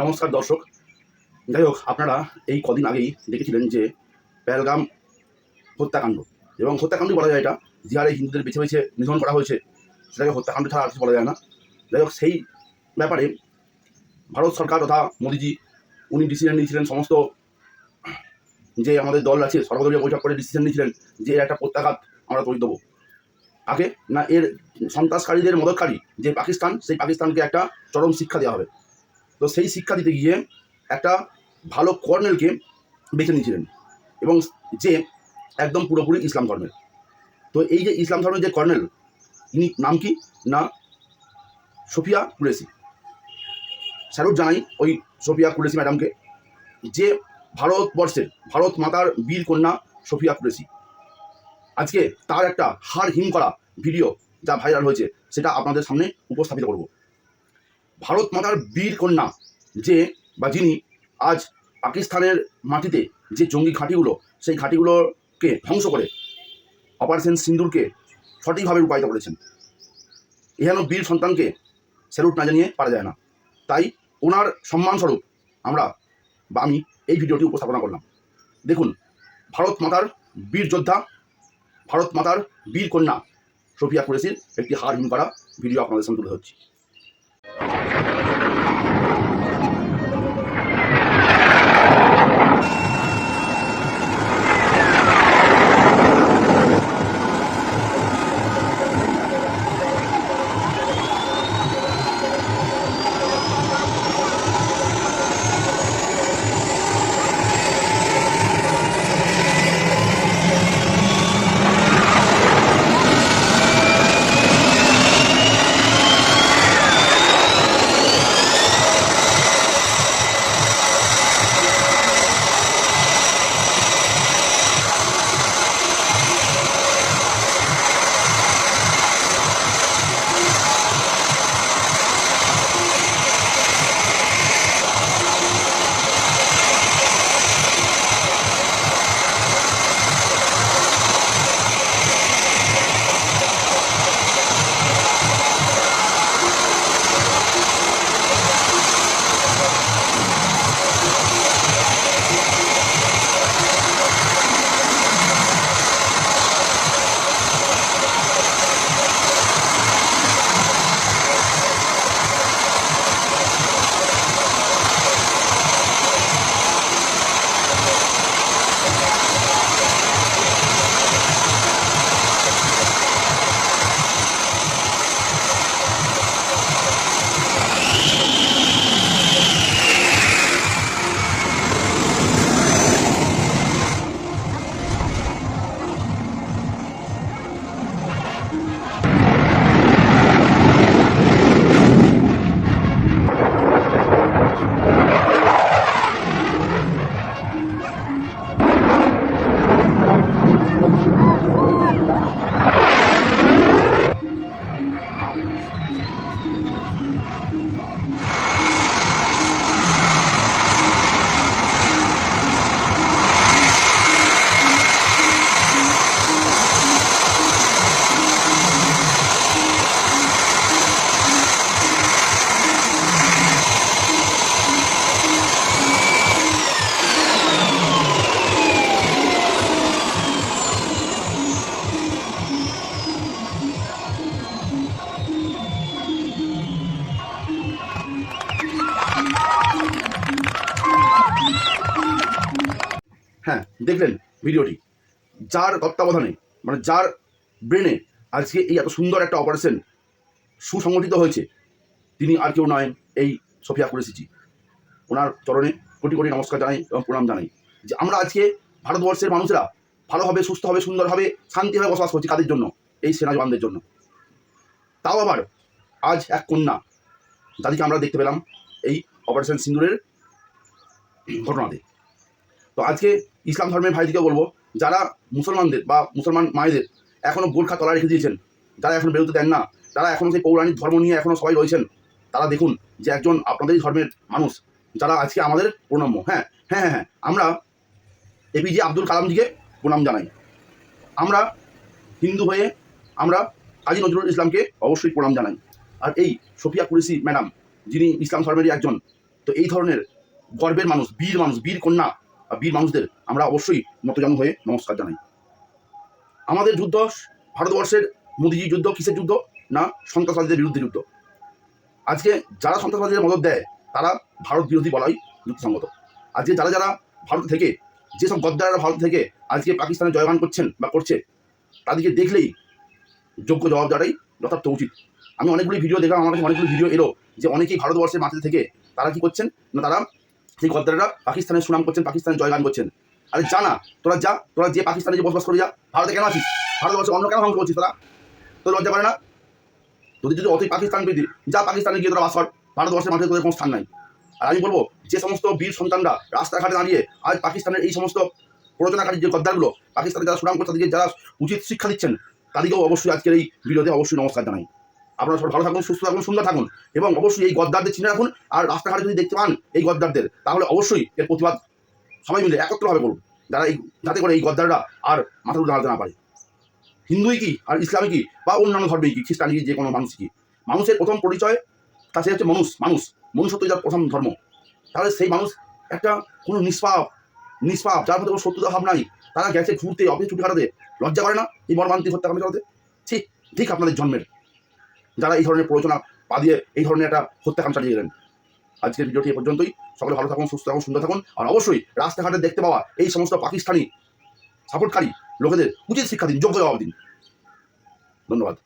নমস্কার দর্শক। যাই হোক, আপনারা এই কদিন আগেই দেখেছিলেন যে পেহেলগাম হত্যাকাণ্ড এবং হত্যাকাণ্ড বলা যায় এটা। জিহারে হিন্দুদের বেছে বেছে নিধন করা হয়েছে, সেটাকে হত্যাকাণ্ড ছাড়া আর বলা যায় না। যাই হোক, সেই ব্যাপারে ভারত সরকার তথা মোদিজি, উনি ডিসিশন নিয়েছিলেন সমস্ত যে আমাদের দল আছে, সর্বদলীয় বৈঠক করে ডিসিশন নিয়েছিলেন যে এর একটা প্রত্যাঘাত আমরা তৈরি দেবো। আগে না, এর সন্ত্রাসকারীদের মদতকারী যে পাকিস্তান, সেই পাকিস্তানকে একটা চরম শিক্ষা দেওয়া হবে। তো সেই শিক্ষা দিতে গিয়ে একটা ভালো কর্নেলকে বেছে নিয়েছিলেন এবং যে একদম পুরোপুরি ইসলাম ধর্মের। তো এই যে ইসলাম ধর্মের যে কর্নেল, ইনি নাম কি? না, সোফিয়া কুরেসি স্যালুট জানাই ওই সোফিয়া কুরেসি ম্যাডামকে যে ভারতবর্ষের, ভারত মাতার বীর কন্যা সোফিয়া কুরেসি আজকে তার একটা হার হিম করা ভিডিও যা ভাইরাল হয়েছে, সেটা আপনাদের সামনে উপস্থাপিত করব। ভারত মাতার বীর কন্যা যে বা যিনি আজ পাকিস্তানের মাটিতে যে জঙ্গি ঘাঁটিগুলো, সেই ঘাঁটিগুলোকে ধ্বংস করে অপারেশন সিন্দুরকে সঠিকভাবে রূপায়িত করেছেন। এহেন বীর সন্তানকে স্যালুট না জানিয়ে পারা যায় না। তাই ওনার সম্মানস্বরূপ আমরা বা আমি এই ভিডিওটি উপস্থাপনা করলাম। দেখুন, ভারত মাতার বীর যোদ্ধা, ভারত মাতার বীর কন্যা সোফিয়া কুরেসির একটি হার হিম করা ভিডিও আপনাদের সামনে তুলে ধরছি। なるほど。হ্যাঁ দেখলেন ভিডিওটি। যার তত্ত্বাবধানে মানে যার ব্রেনে আজকে এই এত সুন্দর একটা অপারেশন সুসংগঠিত হয়েছে, তিনি আর কেউ নয়, এই সোফিয়া কুরেসিজি ওনার চরণে কোটি কোটি নমস্কার জানাই এবং প্রণাম জানাই। যে আমরা আজকে ভারতবর্ষের মানুষরা ভালোভাবে, সুস্থভাবে, সুন্দরভাবে, শান্তিভাবে বসবাস করছি কাদের জন্য? এই সেনা জওয়ানদের জন্য। তাও আবার আজ এক কন্যা যাদেরকে আমরা দেখতে পেলাম এই অপারেশন সিন্দুরের ঘটনাতে। তো আজকে ইসলাম ধর্মের ভাইদিকে বলব, যারা মুসলমানদের বা মুসলমান মায়েদের এখনও বোরখা তলা রেখে দিয়েছেন, যারা এখন বেরোতে দেন না যারা এখনও সেই পৌরাণিক ধর্ম নিয়ে এখনও সবাই রয়েছেন, তারা দেখুন যে একজন আপনাদেরই ধর্মের মানুষ, যারা আজকে আমাদের প্রণম্য। হ্যাঁ হ্যাঁ হ্যাঁ হ্যাঁ আমরা এপিজে আব্দুল কালামজিকে প্রণাম জানাই। আমরা হিন্দু হয়ে আমরা কাজী নজরুল ইসলামকে অবশ্যই প্রণাম জানাই। আর এই সোফিয়া কুরেসি ম্যাডাম, যিনি ইসলাম ধর্মেরই একজন, তো এই ধরনের গর্বের মানুষ, বীর মানুষ, বীর কন্যা বীর মানুষদের আমরা অবশ্যই নতজানু হয়ে নমস্কার জানাই। আমাদের যুদ্ধ ভারতবর্ষের মোদীজির যুদ্ধ কিসের যুদ্ধ? না, সন্ত্রাসবাদীদের বিরুদ্ধে যুদ্ধ। আজকে যারা সন্ত্রাসবাদীদের মদত দেয়, তারা ভারত বিরোধী বলাই যুক্তিসঙ্গত। আজকে যারা যারা ভারত থেকে, যেসব গদ্দাররা ভারত থেকে আজকে পাকিস্তানে জয়গান করছেন বা করছে, তাদেরকে দেখলেই যোগ্য জবাব দেওয়াটাই যথার্থ উচিত। আমি অনেকগুলি ভিডিও দেখলাম, আমার কাছে অনেকগুলি ভিডিও এলো যে অনেকেই ভারতবর্ষের মাটিতে থেকে তারা কি করছেন? না, তারা সেই গদ্দাররা পাকিস্তানের সুনাম করছেন, পাকিস্তানের জয়গান করছেন। আরে জানা তোরা যা, তোরা যে পাকিস্তানে যে বসবাস করে যা, ভারতে কেন আছিস ভারতবর্ষে অন্য কেন ধ্বংস করছিস তোরা? তোর লজ্জা করে না? তোদের যদি অতি পাকিস্তান প্রীতি যা পাকিস্তানে গিয়ে তোরা বাস কর, ভারতবর্ষের মাঠে তোদের কোনো স্থান নাই। আর আমি বলব, যে সমস্ত বীর সন্তানরা রাস্তাঘাটে দাঁড়িয়ে আজ পাকিস্তানের এই সমস্ত প্রযোজনাকারী যে গদ্দারগুলো, পাকিস্তানে যারা সুনাম করছে, তাদেরকে যারা উচিত শিক্ষা দিচ্ছেন, তাদেরকেও অবশ্যই আজকের এই ভিডিওতে অবশ্যই নমস্কার জানাই। আপনারা সবাই ভালো থাকুন, সুস্থ থাকুন, সুন্দর থাকুন এবং অবশ্যই এই গদ্দারদের চিনে রাখুন। আর রাস্তাঘাটে যদি দেখতে পান এই গদ্দারদের, তাহলে অবশ্যই এর প্রতিবাদ সবাই মিলে একত্রভাবে করুন, যারা এই যাতে করে এই গদ্দাররা আর মাথা উঠে দাঁড়াতে না পারে। হিন্দুই কি আর ইসলামই কি বা অন্যান্য ধর্মেই কি, খ্রিস্টান কি, যে কোনো মানুষ কি? মানুষের প্রথম পরিচয়, তা সে হচ্ছে মানুষ মানুষ। মনুষ্যত্বই যার প্রথম ধর্ম। তাহলে সেই মানুষ একটা কোনো নিষ্পাপ নিষ্পাপ, যার মধ্যে কোনো শত্রুতা ভাব নাই, তারা গেছে ঘুরতে, অফিস ছুটি কাটাতে, লজ্জা করে না এই মর্মান্তিক হত্যাকাণ্ড চালাতে? ঠিক ঠিক আপনাদের জন্মের যারা এই ধরনের প্ররোচনা পা দিয়ে এই ধরনের একটা হত্যাকাণ্ড চালিয়ে গেলেন। আজকের ভিডিওটি এ পর্যন্তই। সকলে ভালো থাকুন, সুস্থ থাকুন, সুন্দর থাকুন। আর অবশ্যই রাস্তাঘাটে দেখতে পাওয়া এই সমস্ত পাকিস্তানি সাপোর্টকারী লোকেদের উচিত শিক্ষা দিন, যোগ্য জবাব দিন। ধন্যবাদ।